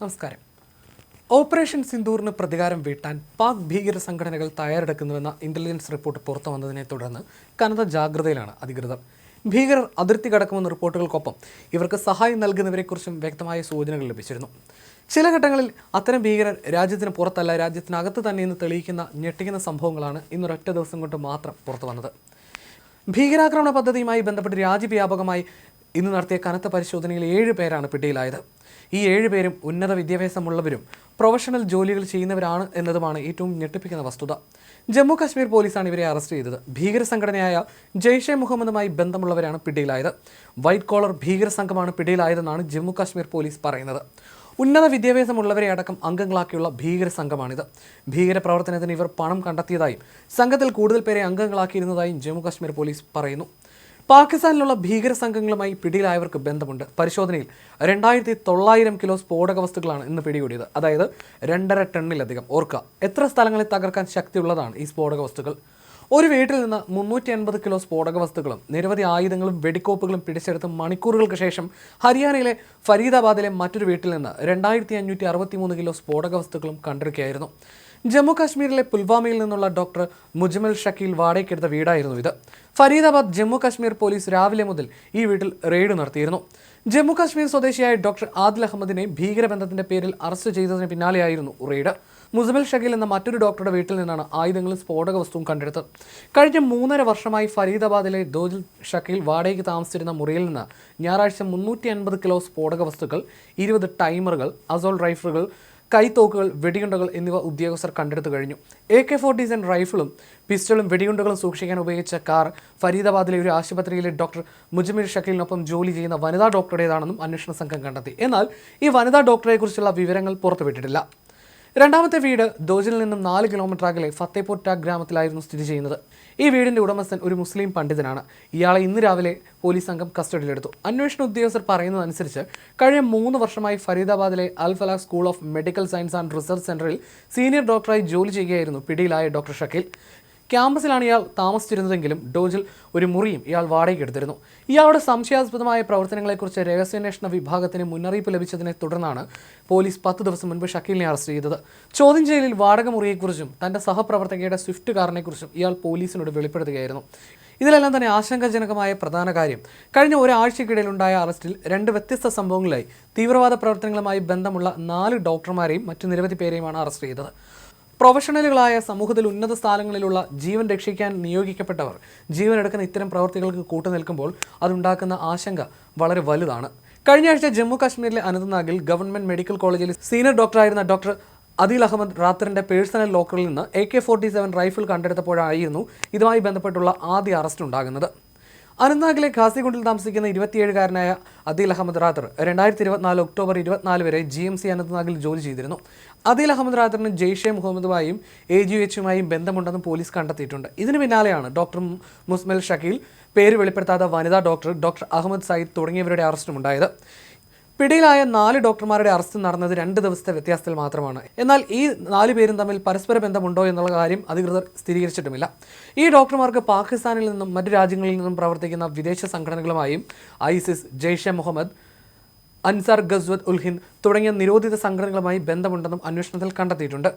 നമസ്കാരം. ഓപ്പറേഷൻ സിന്ദൂറിന് പ്രതികാരം വീട്ടാൻ പാക് ഭീകര സംഘടനകൾ തയ്യാറെടുക്കുന്നുവെന്ന ഇന്റലിജൻസ് റിപ്പോർട്ട് പുറത്തു വന്നതിനെ തുടർന്ന് കനത്ത ജാഗ്രതയിലാണ് അധികൃതർ. ഭീകരർ അതിർത്തി കടക്കുമെന്ന റിപ്പോർട്ടുകൾക്കൊപ്പം ഇവർക്ക് സഹായം നൽകുന്നവരെക്കുറിച്ചും വ്യക്തമായ സൂചനകൾ ലഭിച്ചിരുന്നു. ചില ഘട്ടങ്ങളിൽ അത്തരം ഭീകരർ രാജ്യത്തിന് പുറത്തല്ല രാജ്യത്തിനകത്ത് തന്നെയെന്ന് തെളിയിക്കുന്ന ഞെട്ടിക്കുന്ന സംഭവങ്ങളാണ് ഇന്നൊരൊറ്റ ദിവസം കൊണ്ട് മാത്രം പുറത്തു വന്നത് ഭീകരാക്രമണ പദ്ധതിയുമായി ബന്ധപ്പെട്ട് രാജ്യവ്യാപകമായി ഇന്ന് നടത്തിയ കനത്ത പരിശോധനയിൽ ഏഴ് പേരാണ് പിടിയിലായത്. ഈ ഏഴ് പേരും ഉന്നത വിദ്യാഭ്യാസമുള്ളവരും പ്രൊഫഷണൽ ജോലികൾ ചെയ്യുന്നവരാണ് എന്നതുമാണ് ഏറ്റവും ഞെട്ടിപ്പിക്കുന്ന വസ്തുത. ജമ്മു കാശ്മീർ പോലീസാണ് ഇവരെ അറസ്റ്റ് ചെയ്തത്. ഭീകര സംഘടനയായ ജെയ്ഷെ മുഹമ്മദുമായി ബന്ധമുള്ളവരാണ് പിടിയിലായത്. വൈറ്റ് കോളർ ഭീകര സംഘമാണ് പിടിയിലായതെന്നാണ് ജമ്മു കാശ്മീർ പോലീസ് പറയുന്നത്. ഉന്നത വിദ്യാഭ്യാസമുള്ളവരെ അടക്കം അംഗങ്ങളാക്കിയുള്ള ഭീകര സംഘമാണിത്. ഭീകര പ്രവർത്തനത്തിന് ഇവർ പണം കണ്ടെത്തിയതായും സംഘത്തിൽ കൂടുതൽ പേരെ അംഗങ്ങളാക്കിയിരുന്നതായും ജമ്മു കാശ്മീർ പോലീസ് പറയുന്നു. പാകിസ്ഥാനിലുള്ള ഭീകര സംഘങ്ങളുമായി പിടിയിലായവർക്ക് ബന്ധമുണ്ട്. പരിശോധനയിൽ രണ്ടായിരത്തി തൊള്ളായിരം കിലോ സ്ഫോടക വസ്തുക്കളാണ് ഇന്ന് പിടികൂടിയത്. അതായത് രണ്ടര ടണ്ണിലധികം. ഓർക്കുക എത്ര സ്ഥലങ്ങളിൽ തകർക്കാൻ ശക്തിയുള്ളതാണ് ഈ സ്ഫോടക വസ്തുക്കൾ? ഒരു വീട്ടിൽ നിന്ന് മുന്നൂറ്റി അൻപത് കിലോ സ്ഫോടക വസ്തുക്കളും നിരവധി ആയുധങ്ങളും വെടിക്കോപ്പുകളും പിടിച്ചെടുത്ത് മണിക്കൂറുകൾക്ക് ശേഷം ഹരിയാനയിലെ ഫരീദാബാദിലെ മറ്റൊരു വീട്ടിൽ നിന്ന് രണ്ടായിരത്തി അഞ്ഞൂറ്റി അറുപത്തി മൂന്ന് കിലോ സ്ഫോടക വസ്തുക്കളും കണ്ടെടുക്കുകയായിരുന്നു. ജമ്മു കാശ്മീരിലെ പുൽവാമയിൽ നിന്നുള്ള ഡോക്ടർ മുജമൽ ഷക്കീൽ വാടകയ്ക്കെടുത്ത വീടായിരുന്നു ഇത്. ഫരീദാബാദ് ജമ്മു കാശ്മീർ പോലീസ് രാവിലെ മുതൽ ഈ വീട്ടിൽ റെയ്ഡ് നടത്തിയിരുന്നു. ജമ്മു കാശ്മീർ സ്വദേശിയായ ഡോക്ടർ ആദിൽ അഹമ്മദിനെ ഭീകരബന്ധത്തിന്റെ പേരിൽ അറസ്റ്റ് ചെയ്തതിന് പിന്നാലെയായിരുന്നു റെയ്ഡ്. മുസ്മൽ ഷകീൽ എന്ന മറ്റൊരു ഡോക്ടറുടെ വീട്ടിൽ നിന്നാണ് ആയുധങ്ങളും സ്ഫോടക വസ്തുവും കണ്ടെടുത്തത്. കഴിഞ്ഞ മൂന്നര വർഷമായി ഫരീദാബാദിലെ ദോജിൽ ഷക്കീൽ വാടകയ്ക്ക് താമസിച്ചിരുന്ന മുറിയിൽ നിന്ന് ഞായറാഴ്ച മുന്നൂറ്റി അൻപത് കിലോ സ്ഫോടക വസ്തുക്കൾ ഇരുപത് ടൈമറുകൾ അസോൾ റൈഫിളുകൾ കൈത്തോക്കുകൾ വെടിയുണ്ടകൾ എന്നിവ ഉദ്യോഗസ്ഥർ കണ്ടെടുത്തു കഴിഞ്ഞു. എ കെ ഫോർട്ടി സെൻ റൈഫിളും പിസ്റ്റളും വെടിയുണ്ടകളും സൂക്ഷിക്കാൻ ഉപയോഗിച്ച കാർ ഫരീദാബാദിലെ ഒരു ആശുപത്രിയിലെ ഡോക്ടർ മുജമീർ ഷക്കീലിനൊപ്പം ജോലി ചെയ്യുന്ന വനിതാ ഡോക്ടറുടേതാണെന്നും അന്വേഷണ സംഘം കണ്ടെത്തി. എന്നാൽ ഈ വനിതാ ഡോക്ടറെക്കുറിച്ചുള്ള വിവരങ്ങൾ പുറത്തുവിട്ടിട്ടില്ല രണ്ടാമത്തെ വീട് ദോജിൽ നിന്നും നാല് കിലോമീറ്റർ അകലെ ഫത്തേപൂർ ടാഗ് ഗ്രാമത്തിലായിരുന്നു സ്ഥിതി ചെയ്യുന്നത്. ഈ വീടിന്റെ ഉടമസ്ഥൻ ഒരു മുസ്ലിം പണ്ഡിതനാണ്. ഇയാളെ ഇന്ന് രാവിലെ പോലീസ് സംഘം കസ്റ്റഡിയിലെടുത്തു. അന്വേഷണ ഉദ്യോഗസ്ഥർ പറയുന്നതനുസരിച്ച് കഴിഞ്ഞ മൂന്ന് വർഷമായി ഫരീദാബാദിലെ Al Falah school of medical science and research സെന്ററിൽ സീനിയർ ഡോക്ടറായി ജോലി ചെയ്യുകയായിരുന്നു പിടിയിലായ ഡോക്ടർ ഷക്കീൽ. ക്യാമ്പസിലാണ് ഇയാൾ താമസിച്ചിരുന്നതെങ്കിലും ഡോജിൽ ഒരു മുറിയും ഇയാൾ വാടകയ്ക്ക് എടുത്തിരുന്നു. ഇയാളുടെ സംശയാസ്പദമായ പ്രവർത്തനങ്ങളെക്കുറിച്ച് രഹസ്യാന്വേഷണ വിഭാഗത്തിന് മുന്നറിയിപ്പ് ലഭിച്ചതിനെ തുടർന്നാണ് പോലീസ് പത്ത് ദിവസം മുൻപ് ഷക്കീലിനെ അറസ്റ്റ് ചെയ്തത്. ചോദ്യം ചെയ്യലിൽ വാടക മുറിയെക്കുറിച്ചും തന്റെ സഹപ്രവർത്തകയുടെ സ്വിഫ്റ്റ് കാറിനെക്കുറിച്ചും ഇയാൾ പോലീസിനോട് വെളിപ്പെടുത്തുകയായിരുന്നു. ഇതിലെല്ലാം തന്നെ ആശങ്കാജനകമായ പ്രധാന കാര്യം കഴിഞ്ഞ ഒരാഴ്ചക്കിടയിലുണ്ടായ അറസ്റ്റിൽ രണ്ട് വ്യത്യസ്ത സംഭവങ്ങളിലായി തീവ്രവാദ പ്രവർത്തനങ്ങളുമായി ബന്ധമുള്ള നാല് ഡോക്ടർമാരെയും മറ്റു നിരവധി പേരെയുമാണ് അറസ്റ്റ് ചെയ്തത്. പ്രൊഫഷണലുകളായ സമൂഹത്തിൽ ഉന്നത സ്ഥാനങ്ങളിലുള്ള ജീവൻ രക്ഷിക്കാൻ നിയോഗിക്കപ്പെട്ടവർ ജീവൻ എടുക്കുന്ന ഇത്തരം പ്രവർത്തികൾക്ക് കൂട്ടുനിൽക്കുമ്പോൾ അതുണ്ടാക്കുന്ന ആശങ്ക വളരെ വലുതാണ്. കഴിഞ്ഞ ആഴ്ച ജമ്മു കാശ്മീരിലെ അനന്ത്നാഗിൽ ഗവൺമെന്റ് മെഡിക്കൽ കോളേജിൽ സീനിയർ ഡോക്ടറായിരുന്ന ഡോക്ടർ അദിൽ അഹമ്മദ് റാത്തറിന്റെ പേഴ്സണൽ ലോക്കറിൽ നിന്ന് A K forty seven rifle കണ്ടെടുത്തപ്പോഴായിരുന്നു ഇതുമായി ബന്ധപ്പെട്ടുള്ള ആദ്യ അറസ്റ്റ് ഉണ്ടാകുന്നത്. അനന്ത്നാഗിലെ ഖാസിഗുണ്ടിൽ താമസിക്കുന്ന ഇരുപത്തിയേഴുകാരനായ അദീൽ അഹമ്മദ് റാത്തർ രണ്ടായിരത്തി ഇരുപത്തിനാല് ഒക്ടോബർ ഇരുപത്തിനാല് വരെ ജി എം സി അനന്ത്നാഗിൽ ജോലി ചെയ്തിരുന്നു. അദീൽ അഹമ്മദ് റാത്തറിന് ജെയ്ഷെ മുഹമ്മദുമായും എ ജി എച്ചുമായും ബന്ധമുണ്ടെന്ന് പോലീസ് കണ്ടെത്തിയിട്ടുണ്ട്. ഇതിന് പിന്നാലെയാണ് ഡോക്ടർ മുസ്മൽ ഷക്കീൽ പേര് വെളിപ്പെടുത്താത്ത വനിതാ ഡോക്ടർ ഡോക്ടർ അഹമ്മദ് സയ്യിദ് തുടങ്ങിയവരുടെ അറസ്റ്റും ഉണ്ടായത് പിടിയിലായ നാല് ഡോക്ടർമാരുടെ അറസ്റ്റ് നടന്നത് രണ്ട് ദിവസത്തെ വ്യത്യാസത്തിൽ മാത്രമാണ്. എന്നാൽ ഈ നാല് പേരും തമ്മിൽ പരസ്പര ബന്ധമുണ്ടോ എന്നുള്ള കാര്യം അധികൃതർ സ്ഥിരീകരിച്ചിട്ടുമില്ല. ഈ ഡോക്ടർമാർക്ക് പാകിസ്ഥാനിൽ നിന്നും മറ്റു രാജ്യങ്ങളിൽ നിന്നും പ്രവർത്തിക്കുന്ന വിദേശ സംഘടനകളുമായും ഐസിസ് ജെയ്ഷെ മുഹമ്മദ് അൻസാർ ഗസ്വത് ഉൽ ഹിന്ദ് തുടങ്ങിയ നിരോധിത സംഘടനകളുമായി ബന്ധമുണ്ടെന്നും അന്വേഷണത്തിൽ കണ്ടെത്തിയിട്ടുണ്ട്.